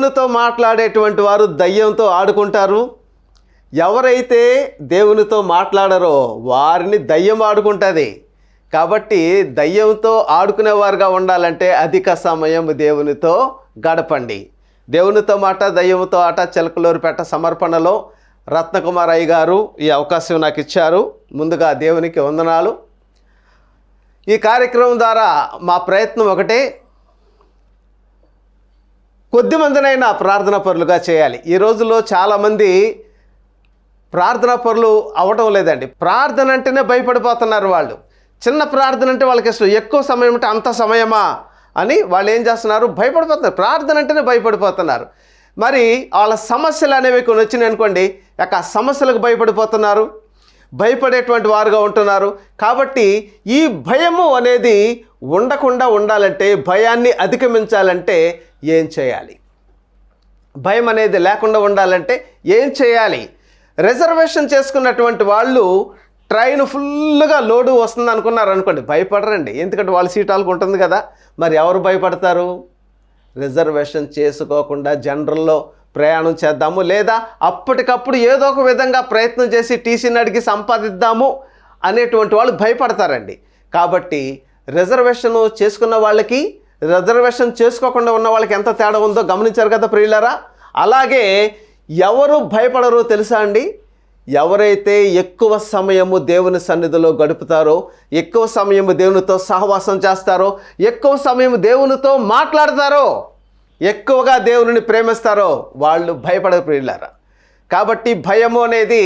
దేవునితో మాట్లాడేటువంటి వారు దయ్యంతో ఆడుకుంటారు. ఎవరైతే దేవునితో మాట్లాడరో వారిని దయ్యం ఆడుకుంటుంది. కాబట్టి దయ్యంతో ఆడుకునేవారుగా ఉండాలంటే అధిక సమయం దేవునితో గడపండి. దేవునితో మాట దయ్యంతో ఆట చిలకలూరుపేట సమర్పణలో రత్నకుమార్ అయ్య గారు ఈ అవకాశం నాకు ఇచ్చారు. ముందుగా దేవునికి వందనాలు. ఈ కార్యక్రమం ద్వారా మా ప్రయత్నం ఒకటే కొద్ది మందినైనా ప్రార్థన పరులుగా చేయాలి. ఈ రోజుల్లో చాలామంది ప్రార్థనా పరులు అవటం లేదండి. ప్రార్థన అంటేనే భయపడిపోతున్నారు వాళ్ళు. చిన్న ప్రార్థన అంటే వాళ్ళకి ఇష్టం. ఎక్కువ సమయం అంటే అంత సమయమా అని వాళ్ళు ఏం చేస్తున్నారు? భయపడిపోతున్నారు. ప్రార్థన అంటేనే భయపడిపోతున్నారు. మరి వాళ్ళ సమస్యలు అనేవి కొన్ని వచ్చినాయి అనుకోండి. ఆ సమస్యలకు భయపడిపోతున్నారు. భయపడేటువంటి వారుగా ఉంటున్నారు. కాబట్టి ఈ భయము అనేది ఉండకుండా ఉండాలంటే భయాన్ని అధిగమించాలంటే ఏం చేయాలి? భయం అనేది లేకుండా ఉండాలంటే ఏం చేయాలి? రిజర్వేషన్ చేసుకున్నటువంటి వాళ్ళు ట్రైన్ ఫుల్గా లోడు వస్తుంది అనుకున్నారు అనుకోండి భయపడరండి. ఎందుకంటే వాళ్ళ సీట్ వాళ్ళకు ఉంటుంది కదా. మరి ఎవరు భయపడతారు? రిజర్వేషన్ చేసుకోకుండా జనరల్లో ప్రయాణం చేద్దాము లేదా అప్పటికప్పుడు ఏదో ఒక విధంగా ప్రయత్నం చేసి టీసీని అడిగి సంపాదిద్దాము అనేటువంటి వాళ్ళు భయపడతారండి. కాబట్టి రిజర్వేషన్ చేసుకున్న వాళ్ళకి రిజర్వేషన్ చేసుకోకుండా ఉన్న వాళ్ళకి ఎంత తేడా ఉందో గమనించారు కదా ప్రియులరా? అలాగే ఎవరు భయపడరో తెలుసా అండి? ఎవరైతే ఎక్కువ సమయము దేవుని సన్నిధిలో గడుపుతారో ఎక్కువ సమయము దేవునితో సహవాసం చేస్తారో ఎక్కువ సమయం దేవునితో మాట్లాడతారో ఎక్కువగా దేవుని ప్రేమిస్తారో వాళ్ళు భయపడరు ప్రియులారా. కాబట్టి భయము అనేది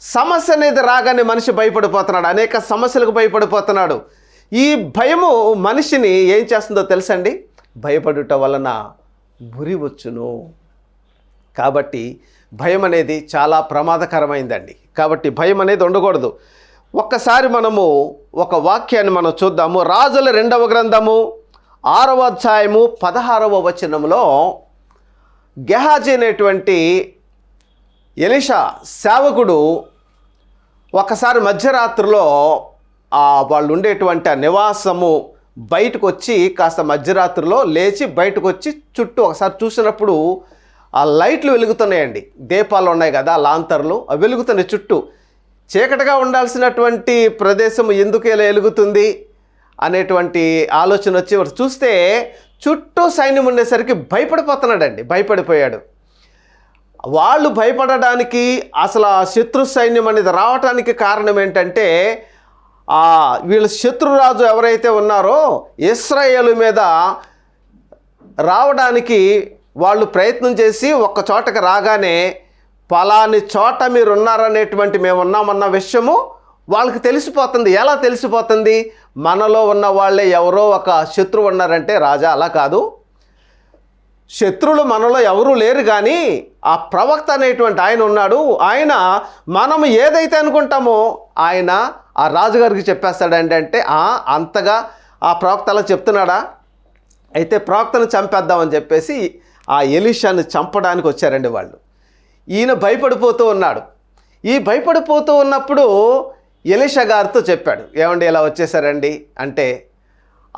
సమస్య అనేది రాగానే మనిషి భయపడిపోతున్నాడు అనేక సమస్యలకు భయపడిపోతున్నాడు. ఈ భయము మనిషిని ఏం చేస్తుందో తెలుసండి? భయపడుట వలన గురి వచ్చును. కాబట్టి భయం అనేది చాలా ప్రమాదకరమైందండి. కాబట్టి భయం అనేది ఉండకూడదు. ఒక్కసారి మనము ఒక వాక్యాన్ని మనం చూద్దాము. రాజుల రెండవ గ్రంథము ఆరవ అధ్యాయము పదహారవ వచనంలో గెహాజీ అనేటువంటి ఎలిషా సేవకుడు ఒకసారి మధ్యరాత్రిలో వాళ్ళు ఉండేటువంటి ఆ నివాసము బయటకు వచ్చి కాస్త మధ్యరాత్రిలో లేచి బయటకు వచ్చి చుట్టూ ఒకసారి చూసినప్పుడు ఆ లైట్లు వెలుగుతున్నాయండి. దీపాలు ఉన్నాయి కదా లాంతర్లు. అవి వెలుగుతున్నాయి చుట్టూ. చీకటిగా ఉండాల్సినటువంటి ప్రదేశం ఎందుకు ఇలా వెలుగుతుంది అనేటువంటి ఆలోచన వచ్చి చూస్తే చుట్టూ సైన్యం ఉండేసరికి భయపడిపోతున్నాడండి భయపడిపోయాడు. వాళ్ళు భయపడడానికి అసలు ఆ శత్రు సైన్యం అనేది రావటానికి కారణం ఏంటంటే ఆ వీళ్ళ శత్రురాజు ఎవరైతే ఉన్నారో ఇస్రాయేలు మీద రావడానికి వాళ్ళు ప్రయత్నం చేసి ఒక్క చోటకి రాగానే పలాని చోట మీరు ఉన్నారనేటువంటి మేము ఉన్నామన్న విషయము వాళ్ళకి తెలిసిపోతుంది. ఎలా తెలిసిపోతుంది? మనలో ఉన్న వాళ్ళే ఎవరో ఒక శత్రువు ఉన్నారంటే రాజా అలా కాదు. శత్రువులు మనలో ఎవరూ లేరు కానీ ఆ ప్రవక్త అనేటువంటి ఆయన ఉన్నాడు. ఆయన మనం ఏదైతే అనుకుంటామో ఆయన ఆ రాజుగారికి చెప్పేస్తాడంటే అంటే అంతగా ఆ ప్రవక్త అలా చెప్తున్నాడా? అయితే ప్రవక్తను చంపేద్దామని చెప్పేసి ఆ ఎలిషాను చంపడానికి వచ్చారండి వాళ్ళు. ఈయన భయపడిపోతూ ఉన్నాడు. ఈ భయపడిపోతూ ఉన్నప్పుడు ఎలిషా గారితో చెప్పాడు ఏమండి ఇలా వచ్చేసారండి? అంటే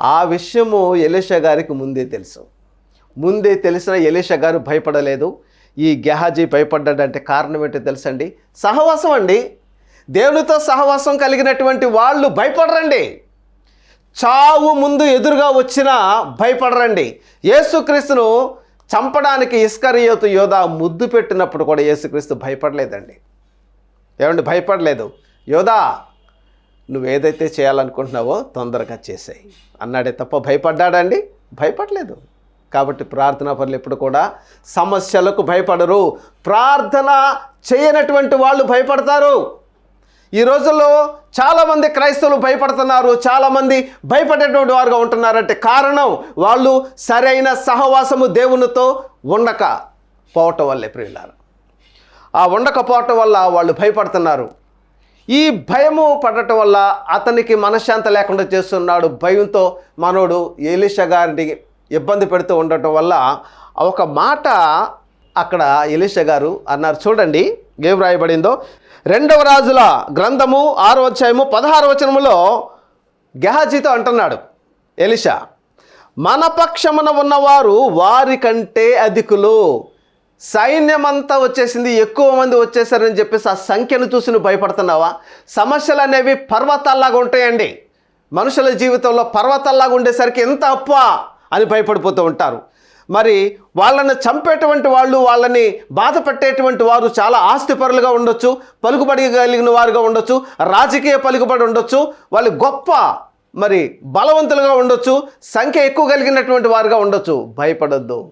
ఆ విషయము ఎలిషా గారికి ముందే తెలుసు. ముందే తెలిసిన ఎలిషా గారు భయపడలేదు. ఈ గెహాజీ భయపడ్డాడంటే కారణం ఏంటో తెలుసండి? సహవాసం అండి దేవునితో సహవాసం కలిగినటువంటి వాళ్ళు భయపడరండి. చావు ముందు ఎదురుగా వచ్చినా భయపడరండి. యేసుక్రీస్తును చంపడానికి ఇస్కరియోతు యోధ ముద్దు పెట్టినప్పుడు కూడా యేసుక్రీస్తు భయపడలేదండి. ఏమండి? భయపడలేదు. యోధా నువ్వు ఏదైతే చేయాలనుకుంటున్నావో తొందరగా చేసేయి. అన్నాడే తప్ప భయపడ్డాడండి? భయపడలేదు. కాబట్టి ప్రార్థనా పనులు ఎప్పుడు కూడా సమస్యలకు భయపడరు. ప్రార్థన చేయనటువంటి వాళ్ళు భయపడతారు. ఈ రోజుల్లో చాలామంది క్రైస్తవులు భయపడుతున్నారు చాలామంది భయపడేటువంటి వారుగా ఉంటున్నారంటే కారణం వాళ్ళు సరైన సహవాసము దేవునితో ఉండక పోవటం వల్లే ప్రియులారు. ఆ ఉండకపోవటం వల్ల వాళ్ళు భయపడుతున్నారు. ఈ భయము పడటం వల్ల అతనికి మనశ్శాంతి లేకుండా చేస్తున్నాడు. భయంతో మనోడు ఎలిష గారిని ఇబ్బంది పెడుతూ ఉండటం వల్ల ఒక మాట అక్కడ ఎలిష గారు అన్నారు. చూడండి ఏం రాయబడిందో? రెండవ రాజుల గ్రంథము ఆరో అధ్యాయము పదహారు వచనములో గెహాజీతో అంటున్నాడు. ఎలిషా మన పక్షమున ఉన్నవారు వారి కంటే అధికులు. సైన్యమంతా వచ్చేసింది ఎక్కువ మంది వచ్చేసారని చెప్పేసి ఆ సంఖ్యను చూసి నువ్వు భయపడుతున్నావా? సమస్యలు అనేవి పర్వతాల్లాగా ఉంటాయండి. మనుషుల జీవితంలో పర్వతాల్లాగా ఉండేసరికి ఎంత అప్ప అని భయపడిపోతూ ఉంటారు. మరి వాళ్ళని చంపేటువంటి వాళ్ళు వాళ్ళని బాధ పెట్టేటువంటి వారు చాలా ఆస్తిపరులుగా ఉండొచ్చు పలుకుబడి కలిగిన వారుగా ఉండొచ్చు రాజకీయ పలుకుబడి ఉండొచ్చు వాళ్ళు గొప్ప మరి బలవంతులుగా ఉండొచ్చు సంఖ్య ఎక్కువ కలిగినటువంటి వారుగా ఉండొచ్చు. భయపడద్దు.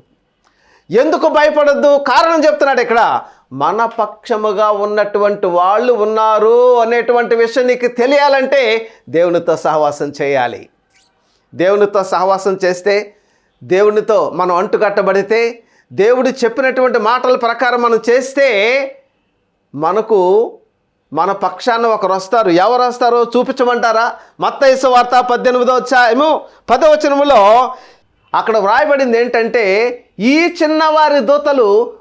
ఎందుకు భయపడొద్దు? కారణం చెప్తున్నాడు ఇక్కడ. మన పక్షముగా ఉన్నటువంటి వాళ్ళు ఉన్నారు అనేటువంటి విషయం నీకు తెలియాలంటే దేవునితో సహవాసం చేయాలి. దేవునితో సహవాసం చేస్తే దేవునితో మనం అంటుకట్టబడితే దేవుడు చెప్పినటువంటి మాటల ప్రకారం మనం చేస్తే మనకు మన పక్షాన ఒకరు వస్తారు ఎవరు వస్తారో చూపించమంటారా? మత్తైసు వార్త పద్దెనిమిదో వచ్చాయేమో పదవచనములో అక్కడ వ్రాయబడింది ఏంటంటే ఈ చిన్నవారి దూతలు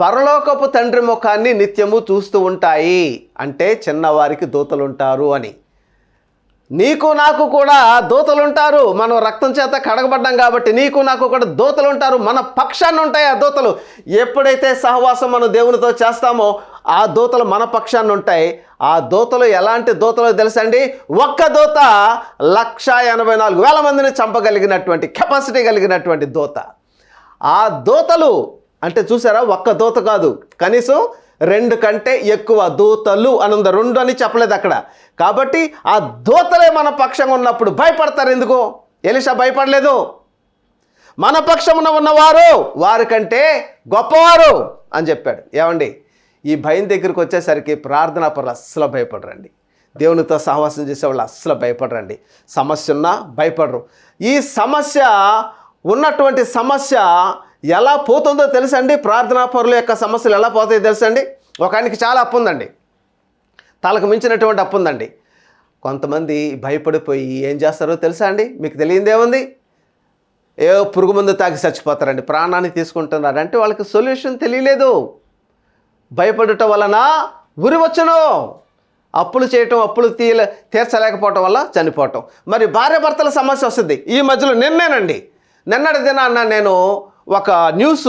పరలోకపు తండ్రి ముఖాన్ని నిత్యము చూస్తూ ఉంటాయి. అంటే చిన్నవారికి దూతలుంటారు అని. నీకు నాకు కూడా దోతలుంటారు. మనం రక్తం చేత కడగబడ్డాం కాబట్టి నీకు నాకు కూడా దూతలు ఉంటారు మన పక్షాన్ని ఉంటాయి ఆ దూతలు. ఎప్పుడైతే సహవాసం మనం దేవునితో చేస్తామో ఆ దూతలు మన పక్షాన్ని ఉంటాయి. ఆ దూతలు ఎలాంటి దూతలు తెలుసండి? ఒక్క దూత లక్ష ఎనభై నాలుగు వేల మందిని చంపగలిగినటువంటి కెపాసిటీ కలిగినటువంటి దూత. ఆ దూతలు అంటే చూసారా ఒక్క దూత కాదు. కనీసం రెండు కంటే ఎక్కువ దూతలు అనుంది రెండు అని చెప్పలేదు అక్కడ. కాబట్టి ఆ దూతలే మన పక్షంగా ఉన్నప్పుడు భయపడతారు ఎందుకు? ఎలిషా భయపడలేదు. మన పక్షమున ఉన్నవారు వారికంటే గొప్పవారు అని చెప్పాడు. ఏమండి? ఈ భయం దగ్గరికి వచ్చేసరికి ప్రార్థనా పనులు అస్సలు భయపడరండి. దేవునితో సహవాసం చేసేవాళ్ళు అస్సలు భయపడరండి. సమస్య ఉన్నా భయపడరు. ఈ సమస్య ఉన్నటువంటి సమస్య ఎలా పోతుందో తెలుసండి? ప్రార్థనా పరుల యొక్క సమస్యలు ఎలా పోతాయో తెలుసండి? ఒక ఆయనకి చాలా అప్పు ఉందండి. తలకు మించినటువంటి అప్పు ఉందండి. కొంతమంది భయపడిపోయి ఏం చేస్తారో తెలుసా అండి? మీకు తెలియందేముంది ఏ పురుగు మందు తాగి చచ్చిపోతారండి. ప్రాణాన్ని తీసుకుంటున్నారు. అంటే వాళ్ళకి సొల్యూషన్ తెలియలేదు. భయపడటం వలన ఉరి వచ్చును అప్పులు చేయటం అప్పులు తీయ తీర్చలేకపోవటం వల్ల చనిపోవటం. మరి భార్య భర్తల సమస్య వస్తుంది. ఈ మధ్యలో నిన్నేనండి. నిన్నటి దినాన్న నేను ఒక న్యూస్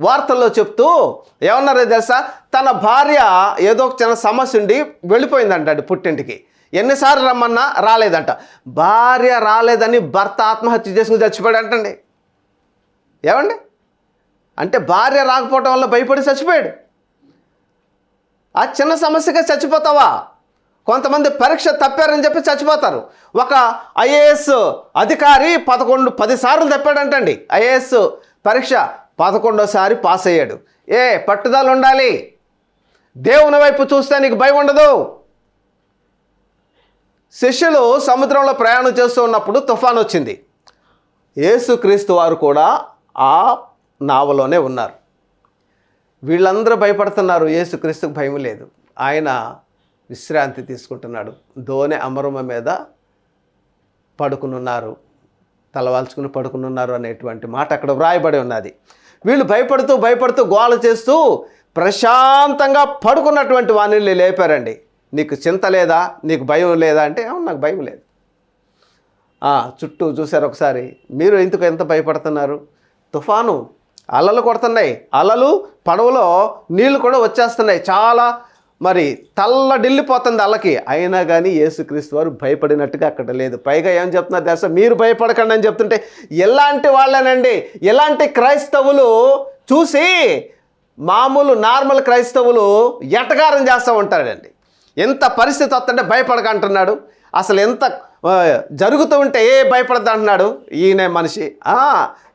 వార్తల్లో చెప్తూ ఏమన్నారో తెలుసా? తన భార్య ఏదో ఒక చిన్న సమస్య ఉండి వెళ్ళిపోయిందంట అండి పుట్టింటికి. ఎన్నిసార్లు రమ్మన్నా రాలేదంట. భార్య రాలేదని భర్త ఆత్మహత్య చేసుకుని చచ్చిపోయాడంటండి. ఏమండి? అంటే భార్య రాకపోవటం వల్ల భయపడి చచ్చిపోయాడు. ఆ చిన్న సమస్యగా చచ్చిపోతావా? కొంతమంది పరీక్ష తప్పారని చెప్పి చచ్చిపోతారు. ఒక ఐఏఎస్ అధికారి పదకొండు పదిసార్లు తప్పాడంటండి. ఐఏఎస్ పరీక్ష పదకొండోసారి పాస్ అయ్యాడు. ఏ పట్టుదల ఉండాలి. దేవుని వైపు చూస్తే నీకు భయం ఉండదు. శిష్యులు సముద్రంలో ప్రయాణం చేస్తూ ఉన్నప్పుడు తుఫాన్ వచ్చింది. యేసుక్రీస్తు వారు కూడా ఆ నావలోనే ఉన్నారు. వీళ్ళందరూ భయపడుతున్నారు. యేసుక్రీస్తుకు భయం లేదు. ఆయన విశ్రాంతి తీసుకుంటున్నాడు. దోనె అమరమ మీద పడుకునున్నారు. తలవాల్చుకుని పడుకునున్నారు అనేటువంటి మాట అక్కడ వ్రాయబడి ఉన్నది. వీళ్ళు భయపడుతూ భయపడుతూ గోల చేస్తూ ప్రశాంతంగా పడుకున్నటువంటి వాణిని లేపారండి. నీకు చింత లేదా? నీకు భయం లేదా అంటే నాకు భయం లేదు. చుట్టూ చూశారు ఒకసారి మీరు ఎందుకు ఎంత భయపడుతున్నారు? తుఫాను అలలు కొడుతున్నాయి. అలలు పడవలో నీళ్ళు కూడా వచ్చేస్తున్నాయి. చాలా మరి తల్లడిల్లిపోతుంది అల్లకి. అయినా కానీ యేసుక్రీస్తు వారు భయపడినట్టుగా అక్కడ లేదు. పైగా ఏం చెప్తున్నారు దేశం మీరు భయపడకండి అని చెప్తుంటే ఎలాంటి వాళ్ళనండి? ఎలాంటి క్రైస్తవులు చూసి మామూలు నార్మల్ క్రైస్తవులు ఎటగారం చేస్తూ ఉంటారండి. ఎంత పరిస్థితి వస్తుంటే భయపడక అంటున్నాడు అసలు ఎంత జరుగుతూ ఉంటే ఏ భయపడద్దు అంటున్నాడు ఈయనే మనిషి.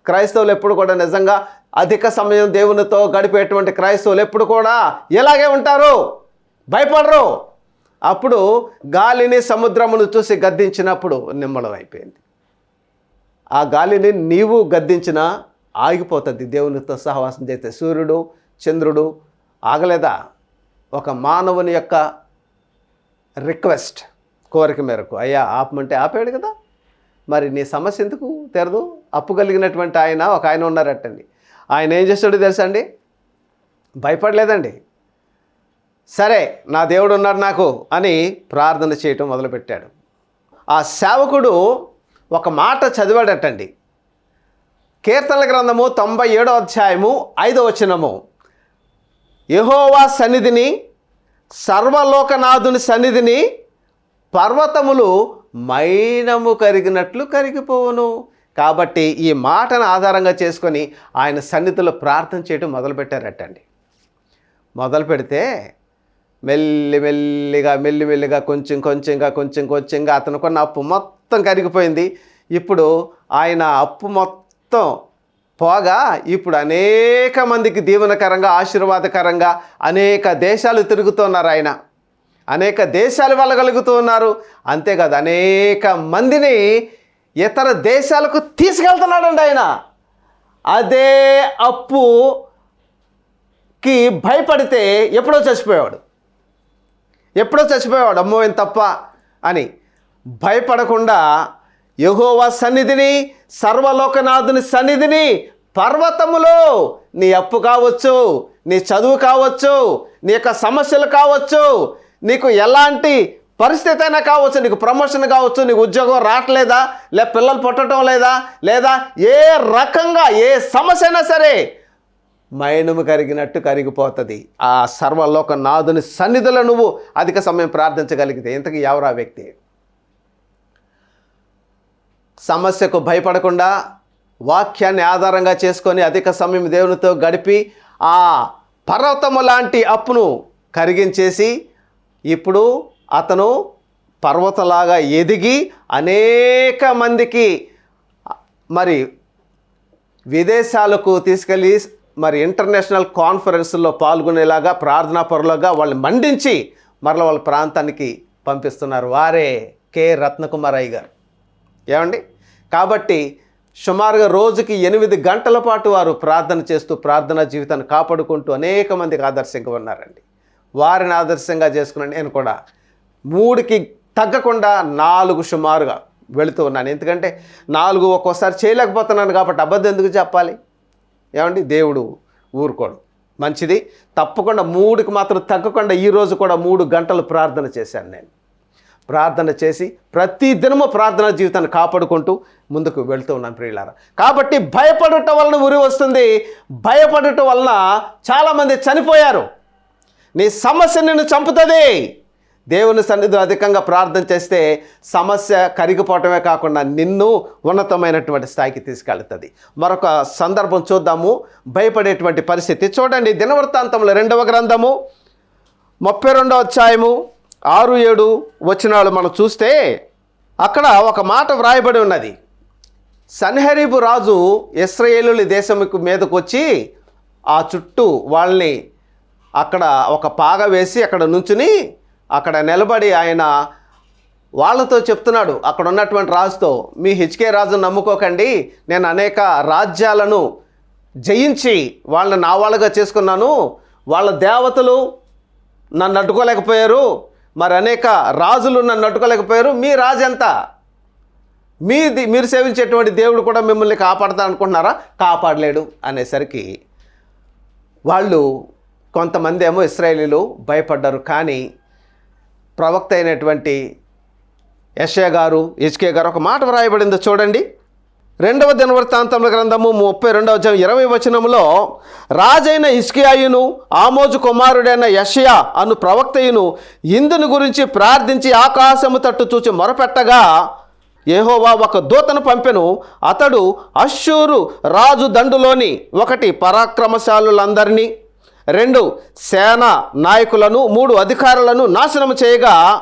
క్రైస్తవులు ఎప్పుడు కూడా నిజంగా అధిక సమయం దేవునితో గడిపేటువంటి క్రైస్తవులు ఎప్పుడు కూడా ఇలాగే ఉంటారు. భయపడరు. అప్పుడు గాలిని సముద్రమును చూసి గద్దించినప్పుడు నిమ్మలం అయిపోయింది ఆ గాలిని నీవు గద్దించినా ఆగిపోతుంది. దేవునితో సహవాసం చేస్తే సూర్యుడు చంద్రుడు ఆగలేదా? ఒక మానవుని యొక్క రిక్వెస్ట్ కోరిక మేరకు. అయ్యా ఆపమంటే ఆపాడు కదా. మరి నీ సమస్య ఎందుకు తెరదు? అప్పు కలిగినటువంటి ఆయన ఒక ఆయన ఉన్నారటండి. ఆయన ఏం చేస్తాడో తెలుసా అండి? భయపడలేదండి. సరే నా దేవుడు ఉన్నాడు నాకు అని ప్రార్థన చేయటం మొదలుపెట్టాడు. ఆ సేవకుడు ఒక మాట చదివాడటండి. కీర్తనల గ్రంథము తొంభై ఏడో అధ్యాయము ఐదో వచనము. యహోవా సన్నిధిని సర్వలోకనాథుని సన్నిధిని పర్వతములు మైనము కరిగినట్లు కరిగిపోవును. కాబట్టి ఈ మాటను ఆధారంగా చేసుకొని ఆయన సన్నిధిలో ప్రార్థన చేయడం మొదలుపెట్టారటండి. మొదలు పెడితే మెల్లి మెల్లిగా మెల్లి మెల్లిగా కొంచెం కొంచెంగా కొంచెం కొంచెంగా అతను కొన్న అప్పు మొత్తం కరిగిపోయింది. ఇప్పుడు ఆయన అప్పు మొత్తం పోగా ఇప్పుడు అనేక మందికి దీవెనకరంగా ఆశీర్వాదకరంగా అనేక దేశాలు తిరుగుతున్నారు ఆయన. అనేక దేశాలు వెళ్ళగలుగుతూ ఉన్నారు. అంతేకాదు అనేక మందిని ఇతర దేశాలకు తీసుకెళ్తున్నాడండి ఆయన. అదే అప్పుకి భయపడితే ఎప్పుడో చచ్చిపోయాడు ఎప్పుడో చచ్చిపోయేవాడు అమ్మో ఏం తప్ప అని భయపడకుండా యహోవా సన్నిధిని సర్వలోకనాథుని సన్నిధిని పర్వతములో నీ అప్పు కావచ్చు నీ చదువు కావచ్చు నీ యొక్క సమస్యలు కావచ్చు నీకు ఎలాంటి పరిస్థితి అయినా కావచ్చు నీకు ప్రమోషన్ కావచ్చు నీకు ఉద్యోగం రావట్లేదా లే పిల్లలు పుట్టడం లేదా లేదా ఏ రకంగా ఏ సమస్య అయినా సరే మైనము కరిగినట్టు కరిగిపోతుంది. ఆ సర్వలోక నాదుని సన్నిధిలో నువ్వు అధిక సమయం ప్రార్థించగలిగితే ఇంతకీ ఎవరా వ్యక్తి? సమస్యకు భయపడకుండా వాక్యాన్ని ఆధారంగా చేసుకొని అధిక సమయం దేవునితో గడిపి ఆ పర్వతము లాంటి అప్పును కరిగించేసి ఇప్పుడు అతను పర్వతలాగా ఎదిగి అనేక మందికి మరి విదేశాలకు తీసుకెళ్ళి మరి ఇంటర్నేషనల్ కాన్ఫరెన్స్లో పాల్గొనేలాగా ప్రార్థనా పరులుగా వాళ్ళని మండించి మరల వాళ్ళ ప్రాంతానికి పంపిస్తున్నారు వారే కె. రత్నకుమారయ్య గారు. ఏమండి? కాబట్టి సుమారుగా రోజుకి ఎనిమిది గంటల పాటు వారు ప్రార్థన చేస్తూ ప్రార్థనా జీవితాన్ని కాపాడుకుంటూ అనేక మందికి ఆదర్శంగా ఉన్నారండి. వారిని ఆదర్శంగా చేసుకుని నేను కూడా మూడుకి తగ్గకుండా నాలుగు సుమారుగా వెళుతూ ఉన్నాను. ఎందుకంటే నాలుగు ఒక్కోసారి చేయలేకపోతున్నాను కాబట్టి అబద్ధం ఎందుకు చెప్పాలి? ఏమండి? దేవుడు ఊరుకోడు. మంచిది. తప్పకుండా మూడుకి మాత్రం తగ్గకుండా ఈరోజు కూడా మూడు గంటలు ప్రార్థన చేశాను నేను. ప్రార్థన చేసి ప్రతి దినము ప్రార్థన జీవితాన్ని కాపాడుకుంటూ ముందుకు వెళ్తూ ఉన్నాను ప్రియులారా. కాబట్టి భయపడటం వలన ఉరి వస్తుంది. భయపడటం వలన చాలామంది చనిపోయారు. నీ సమస్య నిన్ను చంపుతుంది. దేవుని సన్నిధిలో అధికంగా ప్రార్థన చేస్తే సమస్య కరిగిపోవటమే కాకుండా నిన్ను ఉన్నతమైనటువంటి స్థాయికి తీసుకెళ్తుంది. మరొక సందర్భం చూద్దాము. భయపడేటువంటి పరిస్థితి. చూడండి దినవృత్తాంతంలో రెండవ గ్రంథము ముప్పై రెండవ అధ్యాయము ఆరు ఏడు వచనాలు మనం చూస్తే అక్కడ ఒక మాట వ్రాయబడి ఉన్నది. సన్హరీబు రాజు ఇస్రాయేలుల దేశముకు మీదకు వచ్చి ఆ చుట్టూ వాళ్ళని అక్కడ ఒక పాగ వేసి అక్కడ నుంచుని అక్కడ నిలబడి ఆయన వాళ్ళతో చెప్తున్నాడు. అక్కడ ఉన్నటువంటి రాజుతో మీ హెచ్కే రాజును నమ్ముకోకండి. నేను అనేక రాజ్యాలను జయించి వాళ్ళని నా వాళ్ళగా చేసుకున్నాను. వాళ్ళ దేవతలు నన్ను అడ్డుకోలేకపోయారు మరి అనేక రాజులు నన్ను అడ్డుకోలేకపోయారు మీ రాజు ఎంత? మీది మీరు సేవించేటువంటి దేవుడు కూడా మిమ్మల్ని కాపాడతా అనుకుంటున్నారా? కాపాడలేడు. అనేసరికి వాళ్ళు కొంతమంది ఏమో ఇస్రాయేలీలు భయపడ్డారు. కానీ ప్రవక్త అయినటువంటి యషయా గారు హెచ్కే గారు ఒక మాట వ్రాయబడిందో చూడండి. రెండవ దినవృత్తాంతముల గ్రంథము ముప్పై రెండవ అధ్యాయం ఇరవై వచనంలో రాజైన ఇస్కియాయును ఆమోజు కుమారుడైన యషయా అను ప్రవక్తయును ఇందుని గురించి ప్రార్థించి ఆకాశము తట్టు చూచి మొరపెట్టగా ఏహోవా ఒక దూతను పంపెను. అతడు అశ్షూరు రాజు దండులోని ఒకటి పరాక్రమశాలులందరినీ రెండు సేన నాయకులను మూడు అధికారులను నాశనం చేయగా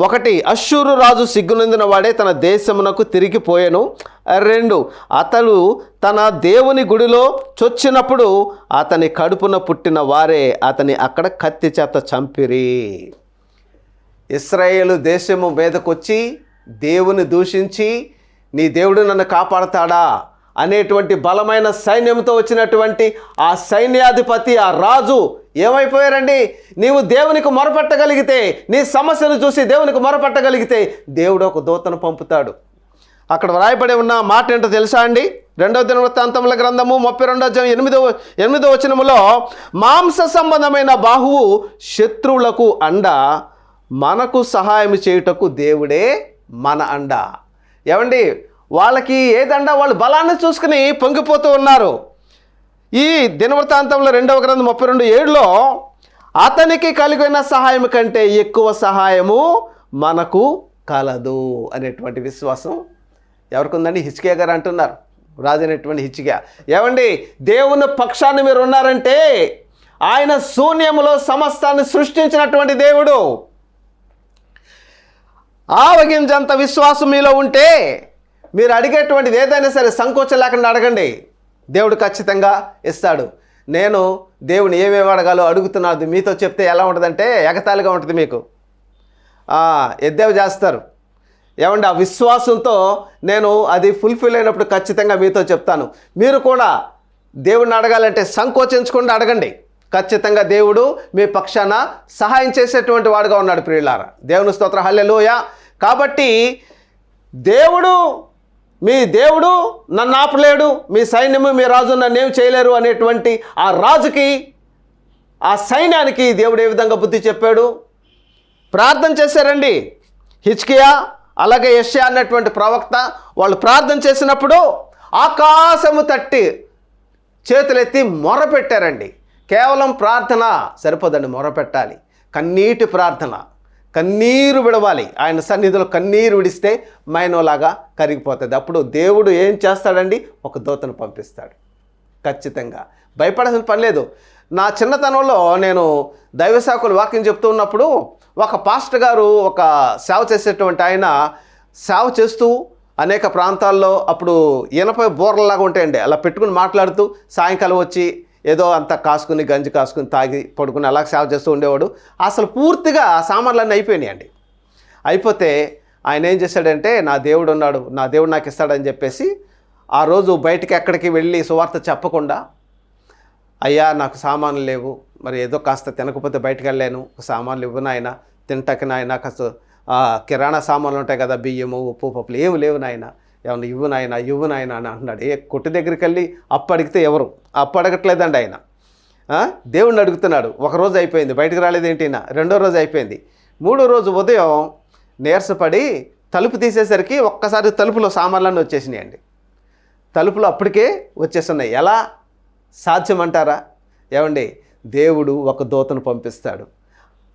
ఒకటి అశ్షూరు రాజు సిగ్గునందిన వాడే తన దేశమునకు తిరిగిపోయాను రెండు అతడు తన దేవుని గుడిలో చొచ్చినప్పుడు అతని కడుపున పుట్టిన వారే అతని అక్కడ కత్తి చేత చంపిరి. ఇస్రాయేలు దేశము మీదకొచ్చి దేవుని దూషించి నీ దేవుడు నన్ను కాపాడతాడా? అనేటువంటి బలమైన సైన్యంతో వచ్చినటువంటి ఆ సైన్యాధిపతి ఆ రాజు ఏమైపోయారండి? నీవు దేవునికి మొరపెట్టగలిగితే నీ సమస్యను చూసి దేవునికి మొరపెట్టగలిగితే దేవుడు ఒక దూతను పంపుతాడు. అక్కడ వ్రాయబడి ఉన్న మాట ఏంటో తెలుసా అండి? రెండవ దినవృత్తాంతముల గ్రంథము ముప్పై రెండో అధ్యాయం ఎనిమిదో ఎనిమిదో వచనములో మాంస సంబంధమైన బాహువు శత్రువులకు అండ మనకు సహాయం చేయుటకు దేవుడే మన అండ. ఏమండి? వాళ్ళకి ఏదండ వాళ్ళు బలాన్ని చూసుకుని పొంగిపోతూ ఉన్నారు. ఈ దినవృత్తాంతంలో రెండవ గ్రంథం ముప్పై రెండు ఏడులో అతనికి కలిగిన సహాయం కంటే ఎక్కువ సహాయము మనకు కలదు అనేటువంటి విశ్వాసం ఎవరికి ఉందండి హిచ్కియా గారు అంటున్నారు. రాజైనటువంటి హిచ్చిగా ఏమండి? దేవుని పక్షాన్ని మీరు ఉన్నారంటే ఆయన శూన్యములో సమస్తాన్ని సృష్టించినటువంటి దేవుడు. ఆవగింజంత విశ్వాసం మీలో ఉంటే మీరు అడిగేటువంటిది ఏదైనా సరే సంకోచం లేకుండా అడగండి. దేవుడు ఖచ్చితంగా ఇస్తాడు. నేను దేవుని ఏమేమి అడగాలో అడుగుతున్నాను. మీతో చెప్తే ఎలా ఉంటుందంటే ఎగతాళిగా ఉంటుంది మీకు. ఎద్దేవి చేస్తారు. ఏమండి ఆ విశ్వాసంతో నేను అది ఫుల్ఫిల్ అయినప్పుడు ఖచ్చితంగా మీతో చెప్తాను. మీరు కూడా దేవుడిని అడగాలంటే సంకోచించకుండా అడగండి. ఖచ్చితంగా దేవుడు మీ పక్షాన సహాయం చేసేటువంటి వాడుగా ఉన్నాడు ప్రియులారా. దేవుని స్తోత్ర. హల్లెలోయ. కాబట్టి దేవుడు మీ దేవుడు నన్ను ఆపలేడు మీ సైన్యము మీ రాజు నన్ను ఏం చేయలేరు అనేటువంటి ఆ రాజుకి ఆ సైన్యానికి దేవుడు ఏ విధంగా బుద్ధి చెప్పాడు? ప్రార్థన చేశారండి. హిచ్కియా అలాగే యష్యా అన్నటువంటి ప్రవక్త వాళ్ళు ప్రార్థన చేసినప్పుడు ఆకాశము తట్టి చేతులెత్తి మొరపెట్టారండి. కేవలం ప్రార్థన సరిపోదండి మొరపెట్టాలి. కన్నీటి ప్రార్థన. కన్నీరు విడవాలి. ఆయన సన్నిధిలో కన్నీరు విడిస్తే మైనోలాగా కరిగిపోతుంది. అప్పుడు దేవుడు ఏం చేస్తాడండి? ఒక దూతను పంపిస్తాడు. ఖచ్చితంగా. భయపడాల్సిన పని లేదు. నా చిన్నతనంలో నేను దైవశాఖలు వాక్యం చెప్తూ ఉన్నప్పుడు ఒక పాస్టర్ గారు ఒక సేవ చేసేటువంటి ఆయన సేవ చేస్తూ అనేక ప్రాంతాల్లో అప్పుడు ఇనపై బోర్లలాగా ఉంటాయండి. అలా పెట్టుకుని మాట్లాడుతూ సాయంకాలం వచ్చి ఏదో అంత కాసుకుని గంజి కాసుకుని తాగి పడుకుని అలా సేవ చేస్తూ ఉండేవాడు. అసలు పూర్తిగా ఆ సామాన్లన్నీ అయిపోయినాయండి అయిపోతే ఆయన ఏం చేశాడంటే నా దేవుడు ఉన్నాడు నా దేవుడు నాకు ఇస్తాడని చెప్పేసి ఆ రోజు బయటికి ఎక్కడికి వెళ్ళి సువార్త చెప్పకుండా అయ్యా నాకు సామాన్లు లేవు. మరి ఏదో కాస్త తినకపోతే బయటకు వెళ్ళాను. సామాన్లు ఇవ్వు నాయన. తింటకి నాయన. కాస్త కిరాణా సామాన్లు ఉంటాయి కదా బియ్యము ఉప్పు పప్పులు ఏమి లేవు నాయన. ఏమన్నా ఇవ్వు నాయన ఇవ్వు నాయన అని అంటున్నాడు. ఏ కొట్టు దగ్గరికి వెళ్ళి అప్పు అడిగితే ఎవరు? అప్పు అడగట్లేదండి ఆయన దేవుణ్ణి అడుగుతున్నాడు. ఒక రోజు అయిపోయింది. బయటకు రాలేదేంటి ఈయన? రెండో రోజు అయిపోయింది. మూడో రోజు ఉదయం నీరసపడి తలుపు తీసేసరికి ఒక్కసారి తలుపులో సామాన్లన్నీ వచ్చేసినాయండి. తలుపులు అప్పటికే వచ్చేస్తున్నాయి. ఎలా? సాధ్యమంటారా? ఏమండి? దేవుడు ఒక దూతను పంపిస్తాడు.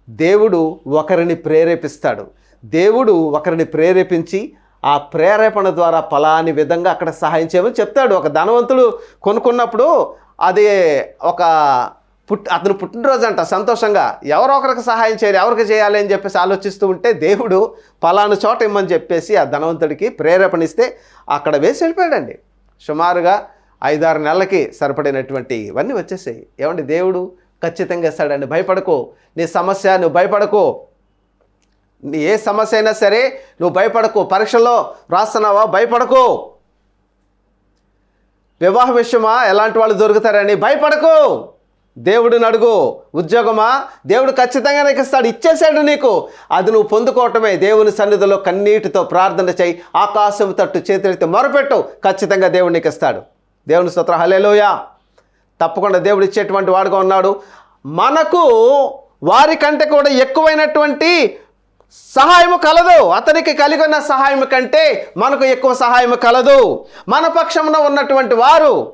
దేవుడు ఒకరిని ప్రేరేపిస్తాడు. దేవుడు ఒకరిని ప్రేరేపించి ఆ ప్రేరేపణ ద్వారా ఫలాని విధంగా అక్కడ సహాయం చేయమని చెప్తాడు. ఒక ధనవంతుడు కొనుక్కున్నప్పుడు అది ఒక పుట్ అతను పుట్టినరోజు అంట సంతోషంగా ఎవరో ఒకరికి సహాయం చేయాలి ఎవరికి చేయాలి అని చెప్పేసి ఆలోచిస్తూ ఉంటే దేవుడు ఫలాను చోట ఇమ్మని చెప్పేసి ఆ ధనవంతుడికి ప్రేరేపణ ఇస్తే అక్కడ వేసి వెళ్ళిపోయాడండి. సుమారుగా ఐదారు నెలలకి సరిపడినటువంటి ఇవన్నీ వచ్చేసాయి. ఏమండి దేవుడు ఖచ్చితంగా ఇస్తాడండి. భయపడకు. నీ సమస్య నువ్వు భయపడకు. ఏ సమస్య అయినా సరే నువ్వు భయపడకు. పరీక్షల్లో రాస్తున్నావా? భయపడకు. వివాహ విషయమా? ఎలాంటి వాళ్ళు దొరుకుతారని భయపడకు. దేవుడిని అడుగు. ఉద్యోగమా? దేవుడు ఖచ్చితంగా నీకు ఇస్తాడు. ఇచ్చేసాడు నీకు. అది నువ్వు పొందుకోవటమే. దేవుని సన్నిధిలో కన్నీటితో ప్రార్థన చేయి. ఆకాశం తట్టు చేతులెత్తి మొరపెట్టు. ఖచ్చితంగా దేవుడు నీకు ఇస్తాడు. దేవుని స్తోత్ర. హలేలోయా తప్పకుండా దేవుడు ఇచ్చేటువంటి వాడుగా ఉన్నాడు. మనకు వారికంటే కూడా ఎక్కువైనటువంటి సహాయము కలదు. అతనికి కలిగి ఉన్న సహాయం కంటే మనకు ఎక్కువ సహాయం కలదు. మన పక్షమున ఉన్నటువంటి వారు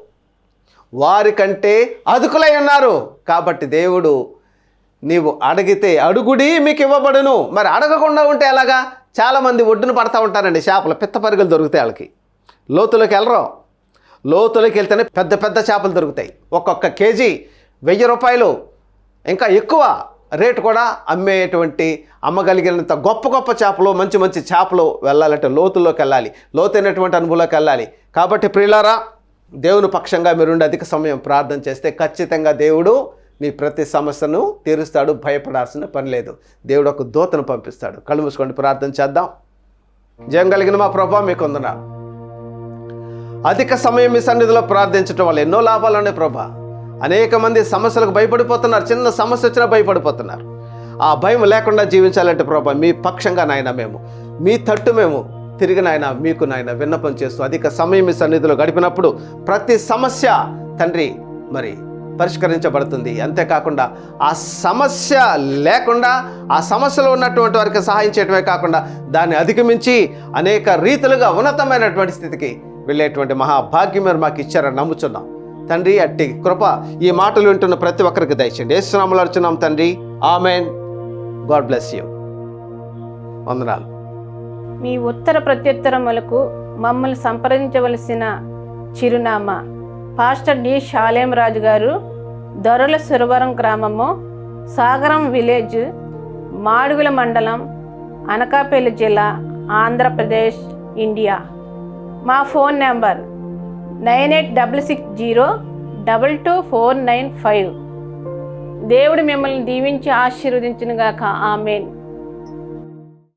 వారికంటే అదుకులై ఉన్నారు. కాబట్టి దేవుడు నీవు అడిగితే అడుగుడి మీకు ఇవ్వబడును. మరి అడగకుండా ఉంటే ఎలాగా? చాలామంది ఒడ్డున పడతా ఉంటారండి చేపలు. పిత్త పరుగులు దొరుకుతాయి వాళ్ళకి. లోతులోకి వెళ్ళరు. లోతులోకి వెళ్తేనే పెద్ద పెద్ద చేపలు దొరుకుతాయి. ఒక్కొక్క కేజీ వెయ్యి రూపాయలు. ఇంకా ఎక్కువ. రేటు కూడా అమ్మేటువంటి అమ్మగలిగినంత గొప్ప గొప్ప చేపలు మంచి మంచి చేపలు వెళ్ళాలంటే లోతుల్లోకి వెళ్ళాలి. లోతైనటువంటి అనుభవంలోకి వెళ్ళాలి. కాబట్టి ప్రియులారా దేవుని పక్షంగా మీరుండి అధిక సమయం ప్రార్థన చేస్తే ఖచ్చితంగా దేవుడు మీ ప్రతి సమస్యను తీరుస్తాడు భయపడాల్సిన పని లేదు. దేవుడు ఒక దూతను పంపిస్తాడు. కళ్ళు మూసుకోండి ప్రార్థన చేద్దాం. జయం కలిగిన మా ప్రభా మీకు వందనా అధిక సమయం మీ సన్నిధిలో ప్రార్థించడం వల్ల ఎన్నో లాభాలు ఉన్నాయి ప్రభా. అనేక మంది సమస్యలకు భయపడిపోతున్నారు. చిన్న సమస్య వచ్చినా భయపడిపోతున్నారు. ఆ భయం లేకుండా జీవించాలంటే ప్రభా మీ పక్షంగా నాయన మేము మీ తట్టు మేము తిరిగి నాయన మీకు నాయన విన్నపం చేస్తూ అధిక సమయం మీ సన్నిధిలో గడిపినప్పుడు ప్రతి సమస్య తండ్రి మరి పరిష్కరించబడుతుంది. అంతేకాకుండా ఆ సమస్య లేకుండా ఆ సమస్యలో ఉన్నటువంటి వారికి సహాయం చేయడమే కాకుండా దాన్ని అధిగమించి అనేక రీతులుగా ఉన్నతమైనటువంటి స్థితికి వెళ్ళేటువంటి మహాభాగ్యం మీరు మాకు ఇచ్చారని నమ్ముచున్నాం. తండ్రి అట్టి కృప ఈ మాటలు వింటున్న ప్రతి ఒక్కరికి దయచేయండి. ఏసునామలు అడుచున్నాం తండ్రి. ఆమెన్. God bless you. వందనాలు. మీ ఉత్తర ప్రత్యుత్తరములకు మమ్మల్ని సంప్రదించవలసిన చిరునామా. పాస్టర్ డి షాలేం రాజు గారు దొరల సురవరం గ్రామము సాగరం విలేజ్ మాడుగుల మండలం అనకాపల్లి జిల్లా ఆంధ్రప్రదేశ్ ఇండియా. మా phone number nine eight double six zero double two four nine five. దేవుడు మిమ్మల్ని దీవించి ఆశీర్వదించునుగాక. ఆమెన్.